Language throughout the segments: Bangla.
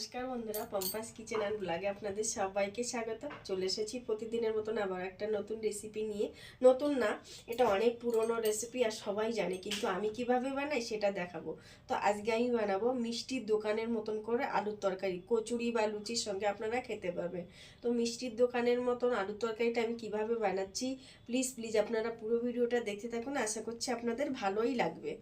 নমস্কার বন্ধুরা, পম্পাস কিচেন আর ব্লগে আপনাদের সবাইকে স্বাগত চলে এসেছি প্রতিদিনের মতন আবার একটা নতুন রেসিপি নিয়ে। নতুন না, এটা অনেক পুরনো রেসিপি আর সবাই জানে, কিন্তু আমি কীভাবে বানাই সেটা দেখাবো। তো আজকে আমি বানাবো মিষ্টির দোকানের মতন করে আলুর তরকারি, কচুরি বা লুচির সঙ্গে আপনারা খেতে পারবেন। তো মিষ্টির দোকানের মতন আলুর তরকারিটা আমি কীভাবে বানাচ্ছি প্লিজ প্লিজ আপনারা পুরো ভিডিওটা দেখতে থাকুন। আশা করছি আপনাদের ভালোই লাগবে।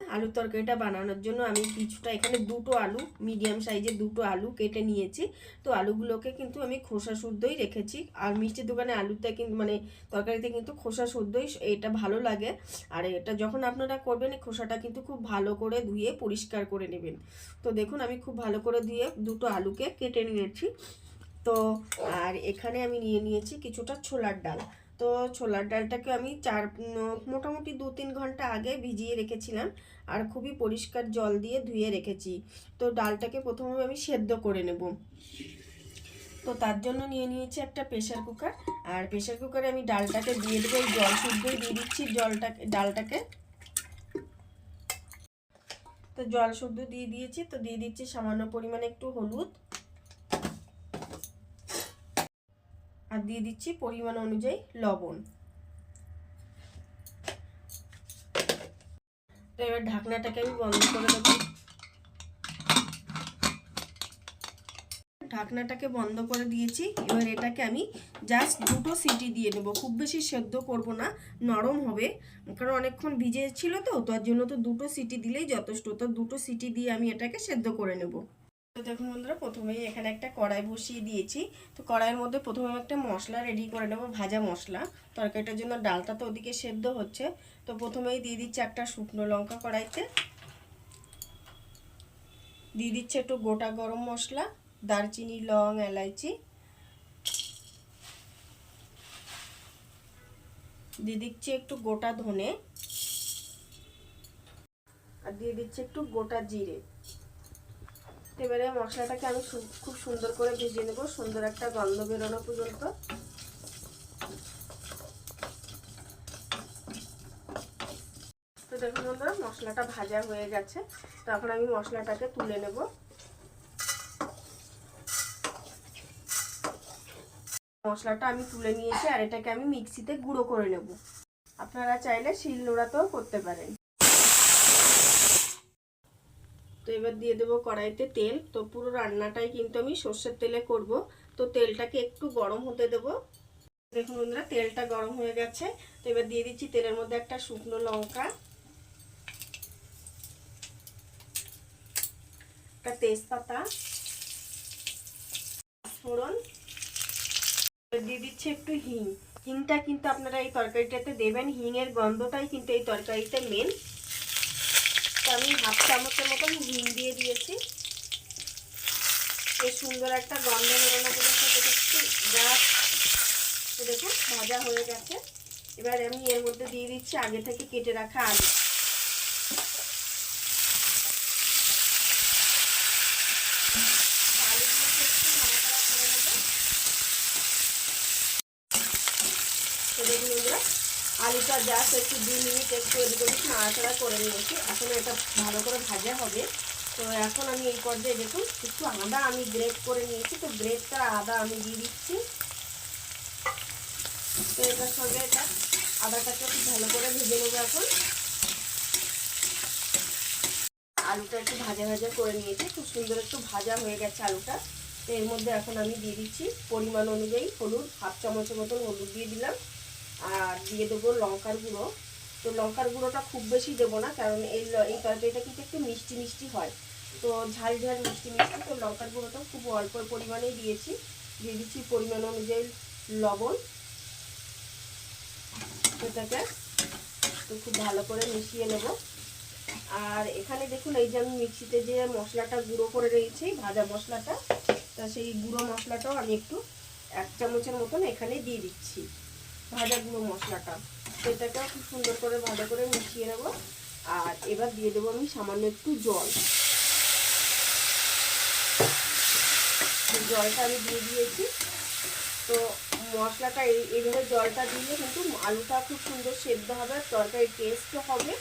আলুর তরকারিটা বানানোর জন্য আমি কিছুটা, এখানে দুটো আলু, মিডিয়াম সাইজের দুটো আলু কেটে নিয়েছি। তো আলুগুলোকে কিন্তু আমি খোসা শুদ্ধই রেখেছি। আর মিষ্টির দোকানে আলুতে কিন্তু মানে তরকারিতে কিন্তু খোসা শুদ্ধই, এটা ভালো লাগে। আর এটা যখন আপনারা করবেন খোসাটা কিন্তু খুব ভালো করে ধুয়ে পরিষ্কার করে নেবেন। তো দেখুন, আমি খুব ভালো করে ধুয়ে দুটো আলুকে কেটে নিয়েছি। তো আর এখানে আমি নিয়ে নিয়েছি কিছুটা ছোলার ডাল। তো ছোলার ডালটাকে আমি চার মোটামুটি দু তিন ঘণ্টা আগে ভিজিয়ে রেখেছিলাম আর খুবই পরিষ্কার জল দিয়ে ধুয়ে রেখেছি। তো ডালটাকে প্রথমে আমি সেদ্ধ করে নেব। তো তার জন্য নিয়ে নিয়েছি একটা প্রেশার কুকার আর প্রেশার কুকারে আমি ডালটাকে দিয়ে দেবো, এই জল শুদ্ধই দিয়ে দিচ্ছি জলটাকে, ডালটাকে। তো জল শুদ্ধ দিয়ে দিয়েছি, তো দিয়ে দিচ্ছি সামান্য পরিমাণে একটু হলুদ। আর দিয়ে দিচ্ছি পরিমাণ অনুযায়ী লবণ। তো এবার ঢাকনাটাকে আমি বন্ধ করে দেবো। ঢাকনাটাকে বন্ধ করে দিয়েছি। এবার এটাকে আমি জাস্ট দুটো সিটি দিয়ে নেব। খুব বেশি সেদ্ধ করব না, নরম হবে। কারণ অনেকক্ষণ ভিজে ছিল তো, তার জন্য তো দুটো সিটি দিলেই যথেষ্ট। তো দুটো সিটি দিয়ে আমি এটাকে সেদ্ধ করে নেব। তো দেখুন বন্ধুরা, প্রথমেই এখানে একটা কড়াই বসিয়ে দিয়েছি। তো কড়াইয়ের মধ্যে প্রথমে একটা মশলা রেডি করে নেব, ভাজা মশলা। তরকারিটার জন্য ডালটা তো ওদিকে সেদ্ধ হচ্ছে। তো প্রথমেই দিয়ে দিচ্ছি একটা শুকনো লঙ্কা কড়াইতে। দিয়ে দিচ্ছে একটু গোটা গরম মশলা, দারচিনি, লং, এলাইচি। দিয়ে দিচ্ছি একটু গোটা ধনে। আর দিয়ে দিচ্ছি একটু গোটা জিরে। এবারে মশলাটাকে আমি খুব সুন্দর করে ভেজে নেব। সুন্দর একটা গন্ধ বেরোনো পর্যন্ত। তো দেখুন বন্ধুরা, মশলাটা ভাজা হয়ে গেছে। তখন আমি মশলাটাকে তুলে নেব। মশলাটা আমি তুলে নিয়েছি আর এটাকে আমি মিক্সিতে গুঁড়ো করে নেব। আপনারা চাইলে শিল নোড়াতেও করতে পারেন। তো এবার দিয়ে দেবো কড়াইতে তেল। তো পুরো রান্নাটাই কিন্তু আমি সর্ষের তেলে করব। তো তেলটাকে একটু গরম হতে দেব। দেখুন বন্ধুরা, তেলটা গরম হয়ে গেছে। তো এবার দিয়ে দিচ্ছি তেলের মধ্যে একটা শুকনো লঙ্কা, একটা তেজপাতা ফোড়ন দিয়ে দিচ্ছি একটু হিং। হিংটা কিন্তু আপনারা এই তরকারিটাতে দেবেন। হিংয়ের গন্ধটাই কিন্তু এই তরকারিতে মেন আমি হাফ চামচের মতন হিং দিয়ে দিয়েছি। বেশ সুন্দর একটা গন্ধ বেরোনো পর্যন্ত দেখছি। যা দেখুন, ভাজা হয়ে গেছে। এবার আমি এর মধ্যে দিয়ে দিচ্ছি আগে থেকে কেটে রাখা আলু। আলুটা জাস্ট একটু দুই মিনিট একটু এদিকে নাড়াচাড়া করে নিয়েছি। এখন এটা ভালো করে ভাজা হবে। তো এখন আমি এই পর্যায়ে দেখুন, একটু আদা আমি গ্রেড করে নিয়েছি। তো গ্রেডটা আদা আমি দিয়ে দিচ্ছি। তো এটার সঙ্গে এটা আদাটাকে খুব ভালো করে ভেজে নেব এখন। আলুটা একটু ভাজা ভাজা করে নিয়েছি। খুব সুন্দর একটু ভাজা হয়ে গেছে আলুটা। তো এর মধ্যে এখন আমি দিয়ে দিচ্ছি। পরিমাণ অনুযায়ী হলুদ, হাফ চামচের মতন হলুদ দিয়ে দিলাম। আর দিয়ে দেবো লঙ্কার গুঁড়ো। তো লঙ্কার গুঁড়োটা খুব বেশি দেবো না, কারণ এই এই তরকারিটা কিন্তু একটু মিষ্টি মিষ্টি হয়। তো ঝাল ঝাল মিষ্টি মিষ্টি, তো লঙ্কার গুঁড়োটা খুব অল্প পরিমাণেই দিয়েছি। দিয়ে দিচ্ছি পরিমাণ অনুযায়ী লবণ। এটাকে তো খুব ভালো করে মিশিয়ে নেব। আর এখানে দেখুন, এই যে আমি মিক্সিতে যে মশলাটা গুঁড়ো করে রয়েছি ভাজা মশলাটা, তা সেই গুঁড়ো মশলাটাও আমি একটু এক চামচের মতন এখানে দিয়ে দিচ্ছি। ভাজা গুঁড়ো মশলাটা। সেটাকেও খুব সুন্দর করে ভালো করে মিশিয়ে নেব। আর এবার দিয়ে দেবো আমি সামান্য একটু জল। জলটা আমি দিয়ে দিয়েছি। তো মশলাটা এই, এইভাবে জলটা দিলে কিন্তু আলুটা খুব সুন্দর সেদ্ধ হবে তরকারির টেস্টও হবে,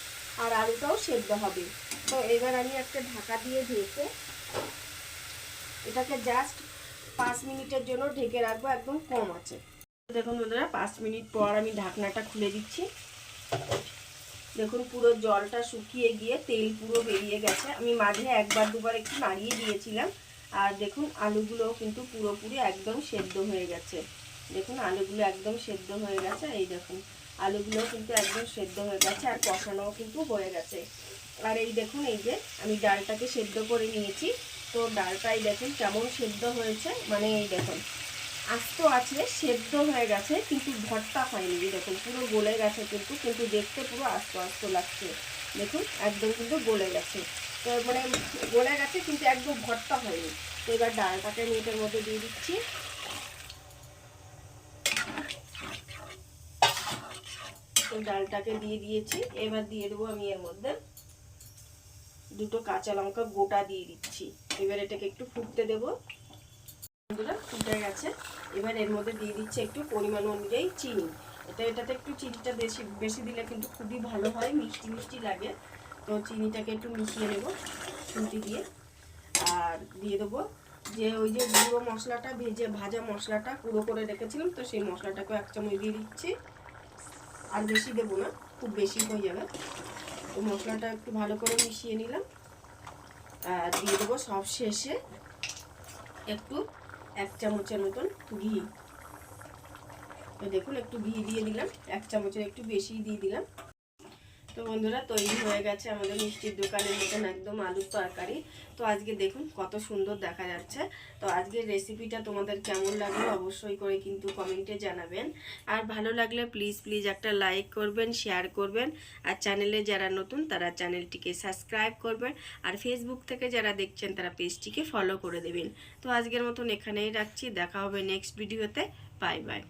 আর আলুটাও সেদ্ধ হবে। তো এবার আমি একটা ঢাকা দিয়ে ঢেকে এটাকে জাস্ট পাঁচ মিনিটের জন্য ঢেকে রাখব, একদম কম আছে। দেখুন বন্ধুরা, পাঁচ মিনিট পর আমি ঢাকনাটা খুলে দিচ্ছি। দেখুন পুরো জলটা শুকিয়ে গিয়ে তেল পুরো বেরিয়ে গেছে। আমি মাঝে একবার দুবার একটু নাড়িয়ে দিয়েছিলাম। আর দেখুন আলুগুলো কিন্তু পুরোপুরি একদম সেদ্ধ হয়ে গেছে। দেখুন আলুগুলো একদম সেদ্ধ হয়ে গেছে। এই দেখুন আলুগুলো কিন্তু একদম সেদ্ধ হয়ে গেছে আর কষানোও কিন্তু হয়ে গেছে। আর এই দেখুন, এই যে আমি ডালটাকে সেদ্ধ করে নিয়েছি। তো ডালটাই দেখুন কেমন সেদ্ধ হয়েছে। মানে এই দেখুন আস্ত আছে, সেদ্ধ হয়ে গেছে, কিন্তু ভর্তা হয়নি, দেখুন, পুরো গলে গেছে কিন্তু কিন্তু দেখতে পুরো আস্ত আস্ত লাগছে। দেখুন, একদম কিন্তু গলে গেছে। তো মানে গলে গেছে, কিন্তু একদম ভর্তা হয়নি। তো এবার ডালটাকে আমি এটার মধ্যে দিয়ে দিচ্ছি। তো ডালটাকে দিয়ে দিয়েছি। এবার দিয়ে দেবো আমি এর মধ্যে দুটো কাঁচা লঙ্কা গোটা দিয়ে দিচ্ছি। এবার এটাকে একটু ফুটতে দেবো। বন্ধুরা ফুটে গেছে। এবার এর মধ্যে দিয়ে দিচ্ছে একটু পরিমাণ অনুযায়ী চিনি। এটা এটাতে একটু চিনিটা বেশি বেশি দিলে কিন্তু খুবই ভালো হয়, মিষ্টি মিষ্টি লাগে। তো চিনিটাকে একটু মিশিয়ে নেব খুন্তি দিয়ে। আর দিয়ে দেবো যে ওই যে গুঁড়ো মশলাটা, ভেজে ভাজা মশলাটা গুঁড়ো করে রেখেছিলাম, তো সেই মশলাটাকেও এক চামচ দিয়ে দিচ্ছি। আর বেশি দেবো না, খুব বেশি হয়ে যাবে। তো মশলাটা একটু ভালো করে মিশিয়ে নিলাম। আর দিয়ে দেবো সব শেষে একটু এক চামচের মতন ঘি। দেখুন, একটু ঘি দিয়ে দিলাম। এক চামচের একটু বেশি দিয়ে দিলাম। তো বন্ধুরা, তৈরি হয়ে গেছে আমাদের মিষ্টির দোকানের মতন একদম আলুর তরকারি। তো আজকে দেখুন কত সুন্দর দেখা যাচ্ছে। তো আজকের রেসিপিটা তোমাদের কেমন লাগল অবশ্যই করে কিন্তু কমেন্টে জানাবেন। আর ভালো লাগলে প্লিজ প্লিজ একটা লাইক করবেন শেয়ার করবেন। আর চ্যানেলে যারা নতুন, তারা চ্যানেলটিকে সাবস্ক্রাইব করবেন। আর ফেসবুক থেকে যারা দেখছেন, তারা পেজটিকে ফলো করে দেবেন। তো আজকের মতন এখানেই রাখছি। দেখা হবে নেক্সট ভিডিওতে বাই বাই